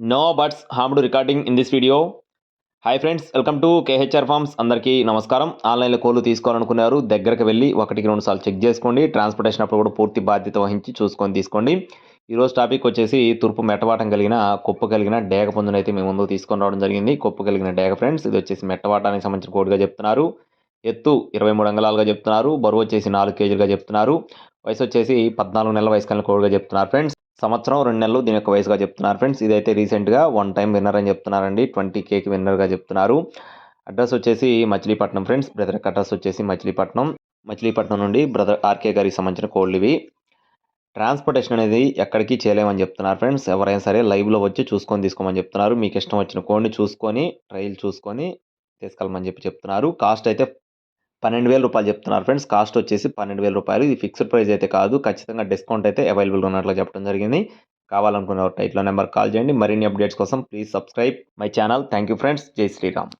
No birds harmed recording in this video. Hi friends welcome to KHR farms అందరికీ నమస్కారం. ఆన్లైన్లో కోళ్ళు తీసుకోవాలనుకున్నారు. దగ్గరకు వెళ్ళి ఒకటికి రెండు సార్లు చెక్ చేసుకోండి. ట్రాన్స్పోర్టేషన్ అప్పుడు కూడా పూర్తి బాధ్యత వహించి చూసుకొని తీసుకోండి. ఈరోజు టాపిక్ వచ్చేసి తూర్పు మెట్టవాటం కలిగిన కుప్ప కలిగిన డేగ పొందును అయితే మేము ముందు తీసుకొని రావడం జరిగింది. కుప్ప కలిగిన డేగ ఫ్రెండ్స్ ఇది వచ్చేసి మెట్టవాటానికి సంబంధించిన కోడిగా చెప్తున్నారు. ఎత్తు ఇరవై మూడు అంగళాలుగా చెప్తున్నారు. బరువు వచ్చేసి నాలుగు కేజీలుగా చెప్తున్నారు. వయసు వచ్చేసి పద్నాలుగు నెలల వయసు కలిగిన కోడిగా చెప్తున్నారు ఫ్రెండ్స్ సంవత్సరం రెండు నెలలు దీని యొక్క వయసుగా చెప్తున్నారు ఫ్రెండ్స్. ఇదైతే రీసెంట్గా వన్ టైం విన్నర్ అని చెప్తున్నారండి. ట్వంటీ కేకి విన్నర్గా చెప్తున్నారు. అడ్రస్ వచ్చేసి మచిలీపట్నం ఫ్రెండ్స్. బ్రదర్ అడ్రస్ వచ్చేసి మచిలీపట్నం. మచిలీపట్నం నుండి బ్రదర్ ఆర్కే గారికి సంబంధించిన కోళ్ళు ఇవి. ట్రాన్స్పోర్టేషన్ అనేది ఎక్కడికి చేయలేమని చెప్తున్నారు ఫ్రెండ్స్. ఎవరైనా సరే లైవ్లో వచ్చి చూసుకొని తీసుకోమని చెప్తున్నారు. మీకు ఇష్టం వచ్చిన కోడిని చూసుకొని ట్రయల్ చూసుకొని తీసుకెళ్ళమని చెప్పి చెప్తున్నారు. కాస్ట్ అయితే పన్నెండు వేల రూపాయలు చెప్తున్నారు ఫ్రెండ్స్. కాస్ట్ వచ్చేసి పన్నెండు వేల రూపాయలు. ఇది ఫిక్స్డ్ ప్రైస్ అయితే కాదు. ఖచ్చితంగా డిస్కౌంట్ అయితే అవైలబుల్గా ఉన్నట్లు చెప్పడం జరిగింది. కావాలనుకున్న టైట్లో నెంబర్ కాల్ చేయండి. మరిన్ని అప్డేట్స్ కోసం please subscribe my channel. Thank you friends. జై శ్రీరామ్.